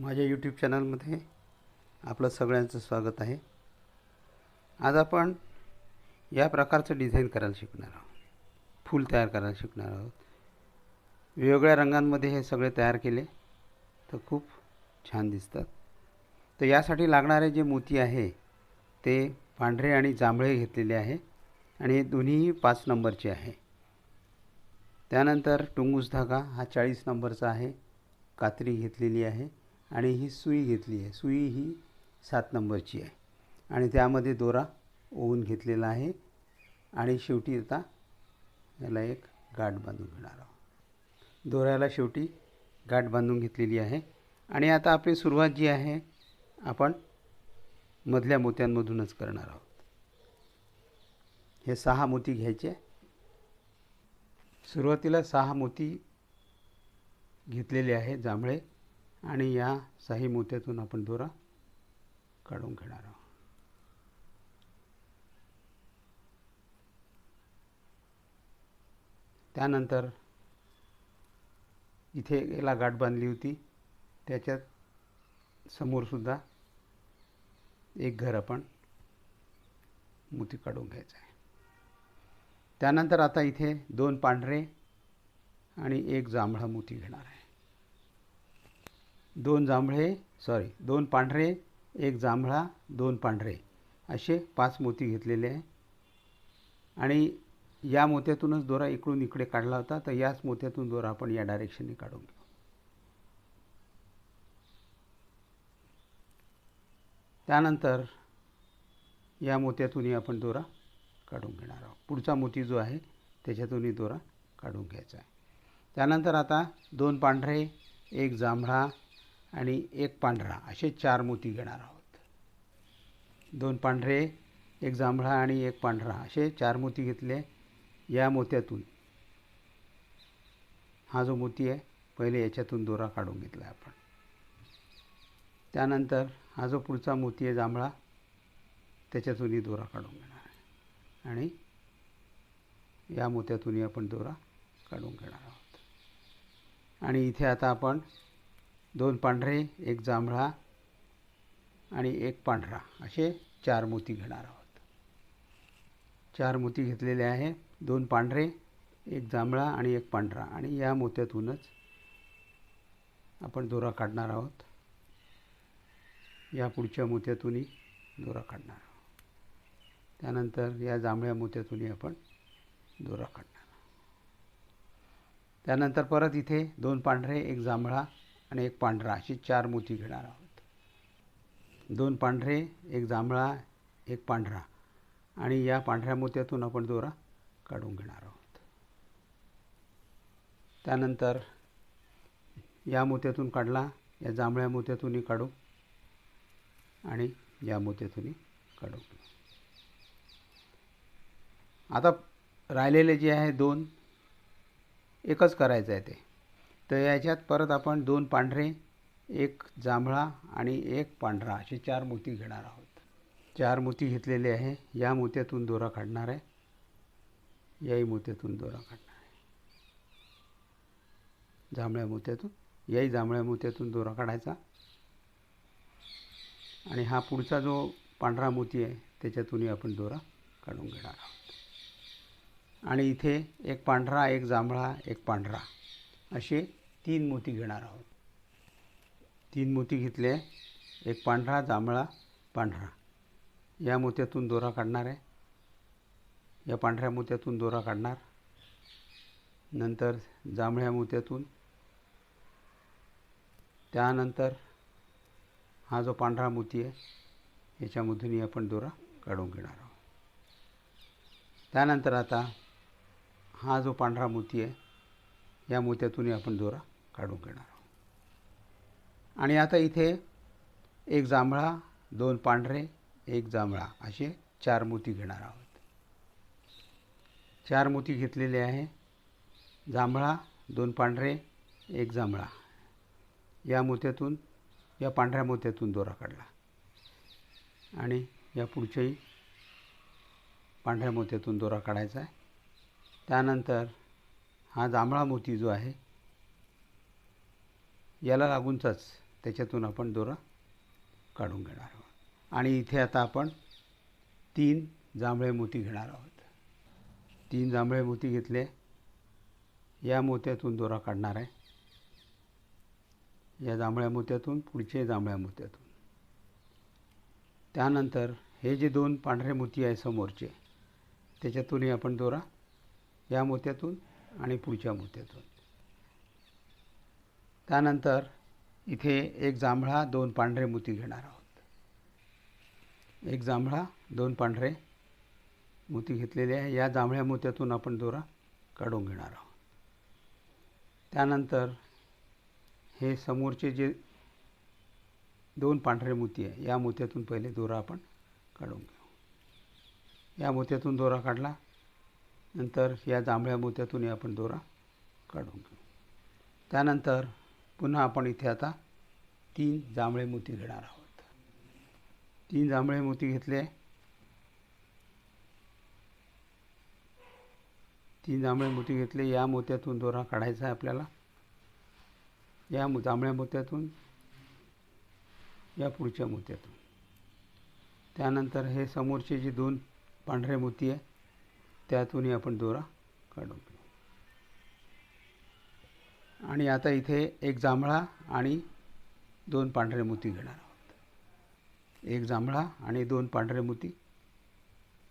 माझ्या यूट्यूब चॅनलमध्ये आपलं सगळ्यांचं स्वागत आहे. आज आपण या प्रकारचं डिझाईन करायला शिकणार आहोत. फूल तयार करायला शिकणार आहोत. वेगवेगळ्या रंगांमध्ये हे सगळे तयार केले तर खूप छान दिसतात. तर यासाठी लागणारे जे मोती आहे ते पांढरे आणि जांभळे घेतलेले आहे आणि हे दोन्हीही पाच नंबरचे आहे. त्यानंतर टुंगूस धागा हा चाळीस नंबरचा आहे. कात्री घेतलेली आहे. आणि ही सुई घेतली आहे. सुई ही सात नंबरची आहे. आणि त्यामध्ये दोरा ओवून घेतलेला आहे. आणि शेवटी आता याला एक गाठ बांधून घेणार आहोत. दोऱ्याला शेवटी गाठ बांधून घेतलेली आहे. आणि आता आपली सुरुवात जी आहे आपण मधल्या मोत्यांमधूनच करणार आहोत. हे सहा मोती घ्यायचे. सुरुवातीला सहा मोती घेतलेले आहे जांभळे. आणि या सही मोत्यातून आपण दोरा काढून घेणार आहोत. त्यानंतर इथे याला गाठ बांधली होती. त्याच्यात समोरसुद्धा एक घर आपण मोती काढून घ्यायचं आहे. त्यानंतर आता इथे दोन पांढरे आणि एक जांभळा मोती घेणार आहे. दोन जांभळे सॉरी दोन पांढरे एक जांभळा दोन पांढरे असे पाच मोती घेतलेले आहे. आणि या मोत्यातूनच दोरा इकडून इकडे काढला होता तर याच मोत्यातून दोरा आपण या डायरेक्शनने काढून घेऊ. त्यानंतर या मोत्यातूनही आपण दोरा काढून घेणार आहोत. पुढचा मोती जो आहे त्याच्यातूनही दोरा काढून घ्यायचा आहे. त्यानंतर आता दोन पांढरे एक जांभळा आणि एक पांढरा असे चार मोती घेणार आहोत. दोन पांढरे एक जांभळा आणि एक पांढरा असे चार मोती घेतले. या मोत्यातून हा जो मोती आहे पहिले याच्यातून दोरा काढून घेतला आहे आपण. त्यानंतर हा जो पुढचा मोती आहे जांभळा त्याच्यातूनही दोरा काढून घेणार आहे. आणि या मोत्यातूनही आपण दोरा काढून घेणार आहोत. आणि इथे आता आपण दोन पांढरे एक जांभळा आणि एक पांढरा. असे चार मोती घेणार आहोत. चार मोती घेतलेले आहे दोन पांढरे एक जांभळा आणि एक पांढरा. आणि या मोत्यातूनच आपण दोरा काढणार आहोत. या पुढच्या मोत्यातूनही दोरा काढणार आहोत. त्यानंतर या जांभळ्या मोत्यातूनही आपण दोरा काढणार त्यानंतर परत इथे दोन पांढरे एक जांभळा आणि एक पांढरा अशी चार मोती घेणार आहोत. दोन पांढरे एक जांभळा एक पांढरा. आणि या पांढऱ्या मोत्यातून आपण दोरा काढून घेणार आहोत. त्यानंतर या मोत्यातून काढला या जांभळ्या मोत्यातूनही काढू आणि या मोत्यातूनही काढू. आता राहिलेले जे आहे दोन एकच करायचं आहे ते. तर याच्यात परत आपण दोन पांढरे एक जांभळा आणि एक पांढरा असे चार मोती घेणार आहोत. चार मोती घेतलेले आहे. या मोत्यातून दोरा काढणार आहे. याही मोत्यातून दोरा काढणार आहे. जांभळ्या मोत्यातून याही जांभळ्या मोत्यातून दोरा काढायचा. आणि हा पुढचा जो पांढरा मोती आहे त्याच्यातूनही आपण दोरा काढून घेणार आहोत. आणि इथे एक पांढरा एक जांभळा एक पांढरा असे तीन मोती घेणार आहोत. तीन मोती घेतले. एक पांढरा जांभळा पांढरा. या मोत्यातून दोरा काढणार आहे. या पांढऱ्या मोत्यातून दोरा काढणार. नंतर जांभळ्या मोत्यातून. त्यानंतर हा जो पांढरा मोती आहे याच्यामधूनही आपण दोरा काढून घेणार आहोत. त्यानंतर आता हा जो पांढरा मोती आहे या मोत्यातूनही आपण दोरा काढून घेणार आहोत. आणि आता इथे एक जांभळा दोन पांढरे एक जांभळा असे चार मोती घेणार आहोत. चार मोती घेतलेले आहे. जांभळा दोन पांढरे एक जांभळा. या मोत्यातून या पांढऱ्या मोत्यातून दोरा काढला. आणि या पुढच्याही पांढऱ्या मोत्यातून दोरा काढायचा आहे. त्यानंतर हा जांभळा मोती जो आहे याला लागूनचाच त्याच्यातून आपण दोरा काढून घेणार आहोत. आणि इथे आता आपण तीन जांभळे मोती घेणार आहोत. तीन जांभळे मोती घेतले. या मोत्यातून दोरा काढणार आहे. या जांभळ्या मोत्यातून पुढचे जांभळ्या मोत्यातून. त्यानंतर हे जे दोन पांढरे मोती आहे समोरचे त्याच्यातूनही आपण दोरा या मोत्यातून आणि पुढच्या मोत्यातून. त्यानंतर इथे एक जांभळा दोन पांढरे मोती घेणार आहोत. एक जांभळा दोन पांढरे मोती घेतलेले आहे. या जांभळ्या मोत्यातून आपण दोरा काढून घेणार आहोत. त्यानंतर हे समोरचे जे दोन पांढरे मोती आहे या मोत्यातून पहिले दोरा आपण काढून घेऊ. या मोत्यातून दोरा काढला नंतर या जांभळ्या मोत्यातूनही आपण दोरा काढून घेऊ. त्यानंतर पुन्हा आपण इथे आता तीन जांभळे मोती घेणार आहोत. तीन जांभळे मोती घेतले. तीन जांभळे मोती घेतले. या मोत्यातून दोरा काढायचा आहे आपल्याला. या मो- जांभळ्या मोत्यातून या पुढच्या मोत्यातून. त्यानंतर हे समोरचे जे दोन पांढरे मोती आहे त्यातूनही आपण दोरा काढून घेऊ. आणि आता इथे एक जांभळा आणि दोन पांढरे मोती घेणार आहोत. एक जांभळा आणि दोन पांढरे मोती.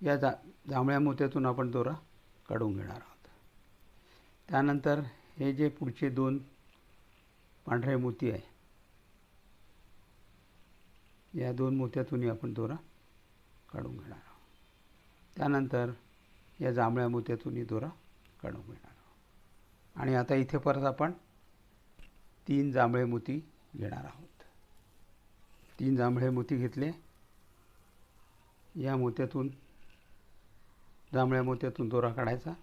या जा जांभळ्या मोत्यातून आपण दोरा काढून घेणार आहोत. त्यानंतर हे जे पुढचे दोन पांढरे मोती आहे या दोन मोत्यातूनही आपण दोरा काढून घेणार आहोत. त्यानंतर या जांभळ्या मोत्यातूनही दोरा काढून घेणार आहोत. आणि आता इथे परत आपण तीन जांभळे मोती घेणार आहोत. तीन जांभळे मोती घेतले. या मोत्यातून जांभळ्या मोत्यातून दोरा काढायचा.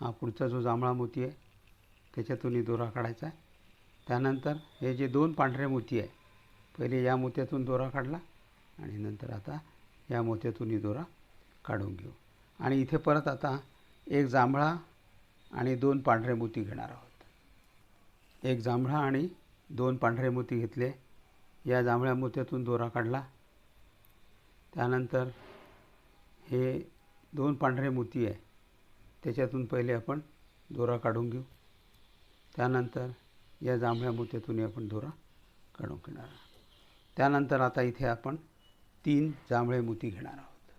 हा पुढचा जो जांभळा मोती आहे त्याच्यातूनही दोरा काढायचा. आहे त्यानंतर हे जे दोन पांढरे मोती आहे पहिले या मोत्यातून दोरा काढला आणि नंतर आता या मोत्यातूनही दोरा काढून घेऊ. आणि इथे परत आता एक जांभळा आणि दोन पांढरे मोती घेणार आहोत. एक जांभळा आणि दोन पांढरे मोती घेतले. या जांभळ्या मोत्यातून दोरा काढला. त्यानंतर हे दोन पांढरे मोती आहे. त्याच्यातून पहिले आपण दोरा काढून घेऊ. त्यानंतर या जांभळ्या मोत्यातूनही आपण दोरा काढून घेणार आहोत. त्यानंतर आता इथे आपण तीन जांभळे मोती घेणार आहोत.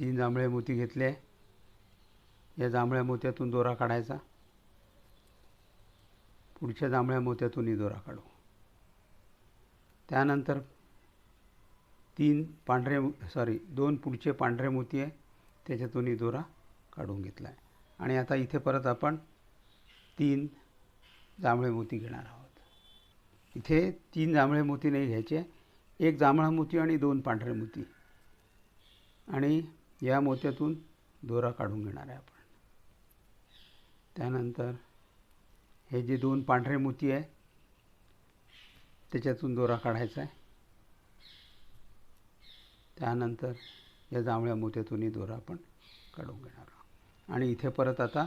तीन जांभळे मोती घेतले. या जांभळ्या मोत्यातून दोरा काढायचा. पुढच्या जांभळ्या मोत्यातूनही दोरा काढू. त्यानंतर तीन पांढरे सॉरी दोन पुढचे पांढरे मोती आहे त्याच्यातूनही दोरा काढून घेतला आहे आणि आता इथे परत आपण तीन जांभळे मोती घेणार आहोत. इथे तीन जांभळे मोती नाही घ्यायचे एक जांभळा मोती आणि दोन पांढरे मोती. आणि या मोत्यातून दोरा काढून घेणार आहे आपण. त्यानंतर हे जे दोन पांढरे मोती आहे त्याच्यातून दोरा काढायचा आहे. त्यानंतर या जांभळ्या मोत्यातूनही दोरा आपण काढून घेणार आहोत. आणि इथे परत आता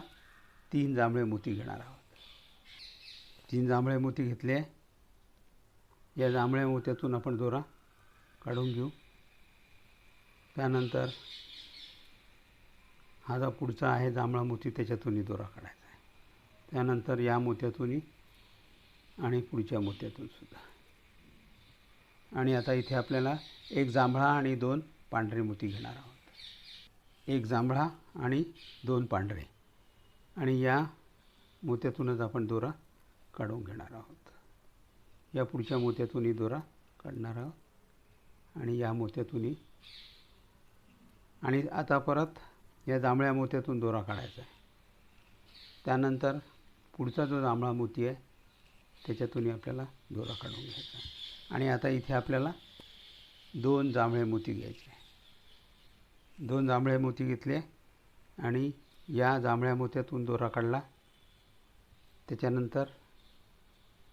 तीन जांभळे मोती घेणार आहोत. तीन जांभळे मोती घेतले. या जांभळ्या मोत्यातून आपण दोरा काढून घेऊ. त्यानंतर हा जो पुढचा आहे जांभळा मोती त्याच्यातूनही दोरा काढायचा आहे. त्यानंतर या मोत्यातूनही आणि पुढच्या मोत्यातून सुद्धा. आणि आता इथे आपल्याला एक जांभळा आणि दोन पांढरे मोती घेणार आहोत. एक जांभळा आणि दोन पांढरे. आणि या मोत्यातूनच आपण दोरा काढून घेणार आहोत. या पुढच्या मोत्यातूनही दोरा काढणार आहोत. आणि या मोत्यातूनही. आणि आता परत या जांभळ्या मोत्यातून दोरा काढायचा आहे. त्यानंतर पुढचा जो जांभळा मोती आहे त्याच्यातूनही आपल्याला दोरा काढून घ्यायचा आहे. आणि आता इथे आपल्याला दोन जांभळे मोती घ्यायचे दोन जांभळे मोती घेतले आणि या जांभळ्या मोत्यातून दोरा काढला. त्याच्यानंतर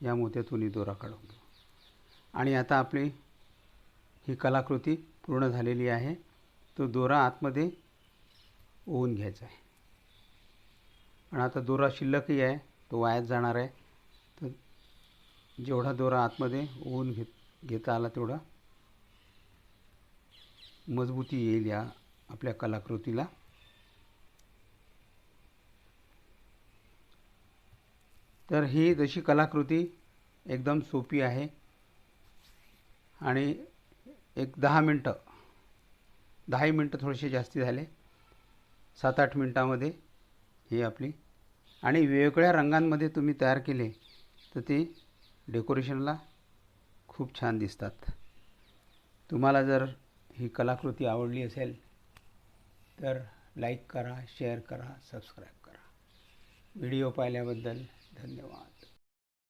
या मोत्यातूनही दोरा काढून घेऊ. आणि आता आपली ही कलाकृती पूर्ण झालेली आहे. तो दोरा आतमध्ये ओवून घ्यायचा आहे. आणि आता दोरा शिल्लकही आहे तो वायात जाणार आहे. तर जेवढा दोरा आतमध्ये ओवून घेत घेता आला तेवढा मजबूती येईल या आपल्या कलाकृतीला. तर ही जशी कलाकृती एकदम सोपी आहे आणि एक दहा मिनटं दहाही मिनटं थोडेसे जास्ती झाले. सात आठ मिनटामध्ये ही आपली आणि वेगवेगळ्या रंगांमध्ये तुम्ही तयार केले तर ते डेकोरेशनला खूप छान दिसतात. तुम्हाला जर ही कलाकृती आवडली असेल तर लाईक करा शेअर करा सबस्क्राईब करा. व्हिडिओ पाहिल्याबद्दल धन्यवाद.